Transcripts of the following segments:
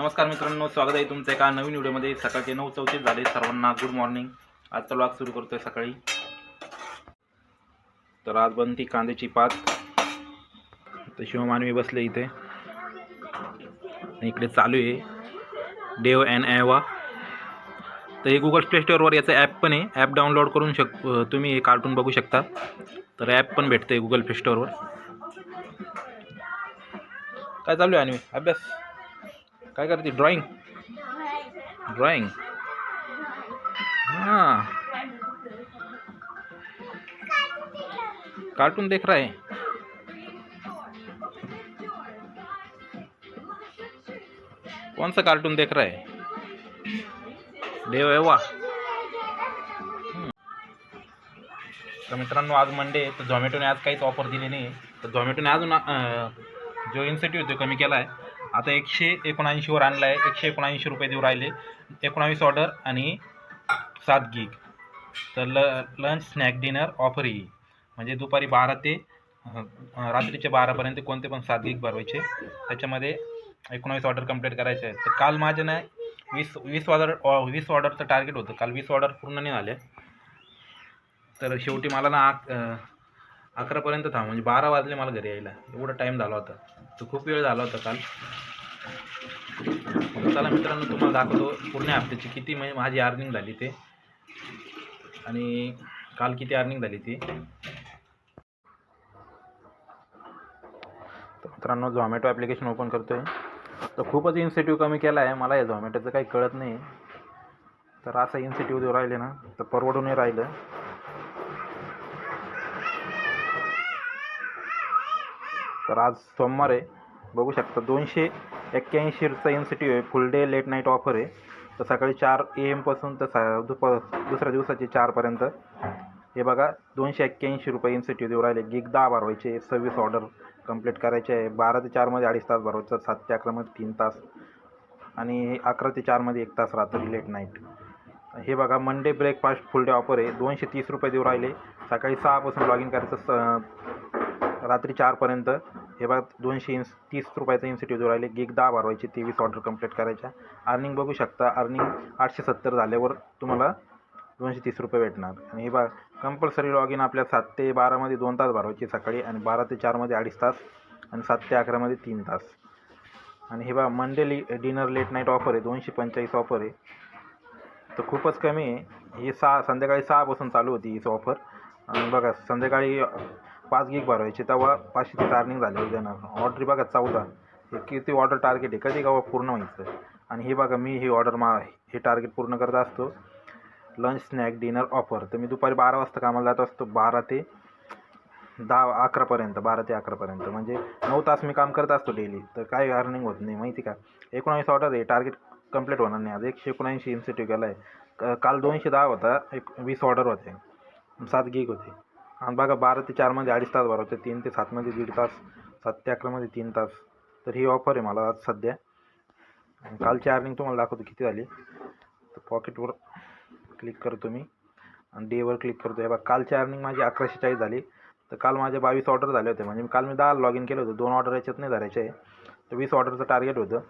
नमस्कार मित्रांनो स्वागत आहे तुमचं एका नवीन व्हिडिओमध्ये. सकाळचे नऊ चौतीस झाले सर्वांना गुड मॉर्निंग आजचा ब्लॉग सुरू करतोय सकाळी. तर आज बनती कांद्याची पात. तर शिवमानवी बसले इथे. इकडे चालू आहे. डेव अँड ॲवा तर हे गुगल प्ले स्टोअरवर याचं ॲप पण आहे. ॲप डाउनलोड करून शक तुम्ही हे कार्टून बघू शकता. तर ॲप पण भेटतं आहे गुगल प्ले स्टोअरवर काय चालू आहे आणि अभ्यास. काय करते? ड्रॉइंग ड्रॉइंग हा. कार्टून देख रहा है. कौन सा कार्टून देख रहा है? देव है वाह हम्म. तर मित्रांनो आज मंडे तर झोमॅटोने आज काहीच ऑफर दिली नाही तर झोमॅटोने अजून जो इन्सेंटिव्ह तो कमी केला आहे आता एकशे एकोणऐंशीवर आणला आहे एकशे एकोणऐंशी रुपये देऊ राहिले. एकोणावीस ऑर्डर आणि सात गिग तर ल लंच स्नॅक डिनर ऑफर ही. म्हणजे दुपारी बारा ते रात्रीच्या रात्रीचे बारापर्यंत कोणते पण सात गिग भरवायचे. त्याच्यामध्ये एकोणावीस ऑर्डर कंप्लीट करायचे आहे तर काल माझ्या ना वीस वीस ऑर्डर वीस ऑर्डरचं टार्गेट होतं. काल वीस ऑर्डर पूर्ण नाही झाले. तर शेवटी मला ना अकरापर्यंत थांब. म्हणजे बारा वाजले मला घरी यायला. एवढा टाईम झाला होता. तर खूप वेळ झाला होता काल. मग चला मित्रांनो तुम्हाला दाखवतो पूर्ण हप्त्याची किती म्हणजे माझी अर्निंग झाली ते. आणि काल किती अर्निंग झाली ती. मित्रांनो झोमॅटो ॲप्लिकेशन ओपन करतो आहे तर खूपच इन्सेटिव्ह कमी केला आहे. मला या झोमॅटोचं काही कळत नाही. तर असं इन्सेटिव्ह राहिले ना तर परवडूनही राहिलं. तर आज सोमवार आहे. बघू शकता दोनशे एक्क्याऐंशीचा इन्सेटिव्ह आहे. Full day late night offer आहे. तर सकाळी चार ए एमपासून तर सा दुपार दुसऱ्या दिवसाचे चारपर्यंत हे बघा दोनशे एक्क्याऐंशी रुपये इन्सेटिव्ह देऊ राहिले. गिग दहा भरवायचे सव्वीस ऑर्डर कंप्लीट करायचे आहे. बारा ते चारमध्ये अडीच तास भरवायचं सात ते अकरामध्ये तीन तास. आणि अकरा ते चारमध्ये एक तास रात्री लेट नाईट हे बघा Monday breakfast full day offer आहे. दोनशे तीस रुपये देऊ राहिले. सकाळी सहापासून लॉग इन करायचं स रात्री चारपर्यंत हे बघा दोनशे इंच तीस रुपयाचं इन्सिटिव्ह राहिले. गिग दहा भरवायचे तेवीस ऑर्डर कंप्लीट करायच्या. अर्निंग बघू शकता अर्निंग आठशे सत्तर झाल्यावर तुम्हाला दोनशे तीस रुपये भेटणार. आणि हे बघा कंपल्सरी लॉग इन आपल्या सात ते बारामध्ये दोन तास भरवायचे सकाळी आणि बारा ते चारमध्ये अडीच तास आणि सात ते अकरामध्ये तीन तास. आणि हे बघा Monday dinner late night offer आहे दोनशे पंचेचाळीस ऑफर आहे. तर खूपच कमी आहे. ही सहा संध्याकाळी सहापासून चालू होती ही ऑफर आणि बघा संध्याकाळी पाच गिग भरवायचे तेव्हा पाचशे टार्निंग अर्निंग झाले देणार ऑर्डर बघा चौदा. हे किती ऑर्डर टार्गेट आहे? कधी गावा पूर्ण व्हायचं. आणि हे बघा मी ही ऑर्डर मा हे टार्गेट पूर्ण करत असतो. लंच स्नॅक डिनर ऑफर तर मी दुपारी बारा वाजता कामाला जात असतो. बारा ते दहा अकरापर्यंत बारा ते अकरापर्यंत म्हणजे नऊ तास मी काम करत असतो डेली तर काय अर्निंग होत नाही माहिती का? एकोणावीस ऑर्डर आहे टार्गेट कंप्लीट होणार नाही. आज एकशे एकोणऐंशी इन्सेटिव्ह केला आहे काल दोनशे दहा होता एक वीस ऑर्डर होते. सात गिग होते. आणि बघा बारा ते चारमध्ये म्हणजे अडीच तास भरवते तीन ते सातमध्ये म्हणजे दीड तास सात ते अकरामध्ये म्हणजे तीन तास. तर ही ऑफर आहे मला आज सध्या. आणि कालची अर्निंग तुम्हाला दाखवतो किती झाली. तर पॉकेटवर क्लिक करतो मी. आणि डेवर क्लिक करतो. हे बघा कालची अर्निंग माझी अकराशे चाळीस झाली. तर काल माझे बावीस ऑर्डर झाले होते. म्हणजे काल मी दहा लॉग इन केलं होतं. दोन ऑर्डर याच्यात नाही धरायचे. आहे तर वीस ऑर्डरचं टार्गेट होतं.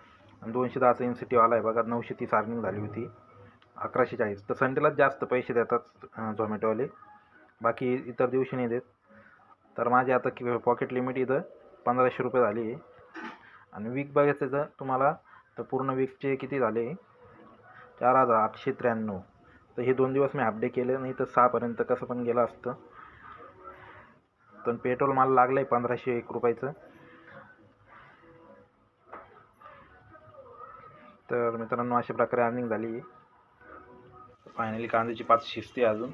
आणि दोनशे दहाचं इन्सेटिव्ह आला आहे बघा नऊशे तीस अर्निंग झाली होती. अकराशे चाळीस. तर संडेलाच जास्त पैसे देतात झोमॅटोवाले बाकी इतर दिवशी नाही देत. तर माझी आता कि पॉकेट लिमिट इथं पंधराशे रुपये झाली आहे. आणि वीक बघायचं तर तुम्हाला तर पूर्ण वीकचे किती झाले? चार हजार आठशे त्र्याण्णव. तर हे दोन दिवस मी हाफ डे केले नाही तर सहापर्यंत कसं पण गेलं असतं. पण पेट्रोल मला लागलं आहे पंधराशे एक रुपयाचं. तर मित्रांनो अशा प्रकारे अर्निंग झाली. फायनली कांद्याची पाच शिस्ती अजून.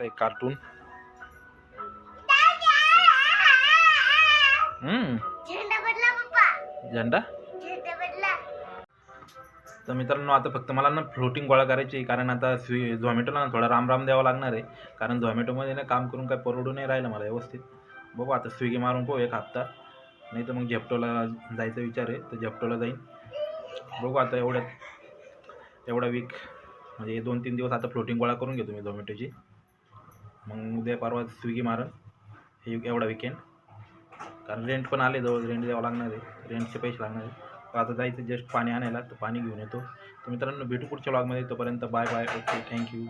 एक कार्टून हम्म. झेंडा? तर मित्रांनो आता फक्त मला ना फ्लोटिंग गोळा करायची आहे कारण आता स्वी झोमॅटोला ना थोडा राम राम द्यावा लागणार आहे. कारण झोमॅटोमध्ये ना काम करून काय परवडू नाही राहिलं मला व्यवस्थित. बघू आता स्विगी मारून पाहू एक हप्ता. नाही तर मग झेप्टोला जायचा विचार आहे तर झेप्टोला जाईन. बघू आता एवढ्यात एवढा वीक म्हणजे दोन तीन दिवस आता फ्लोटिंग गोळा करून घेतो मी झोमॅटोची मग उद्या परवा स्विगी मारन. हे एवढा विकेंड कारण रेंट पण आले जवळ रेंट द्यावं लागणार आहे. रेंटचे पैसे लागणार आहे आता जायचं जस्ट पाणी आणायला तर पाणी घेऊन येतो. तर मित्रांनो भेटू पुढच्या ब्लॉगमध्ये तोपर्यंत बाय बाय ओके थँक्यू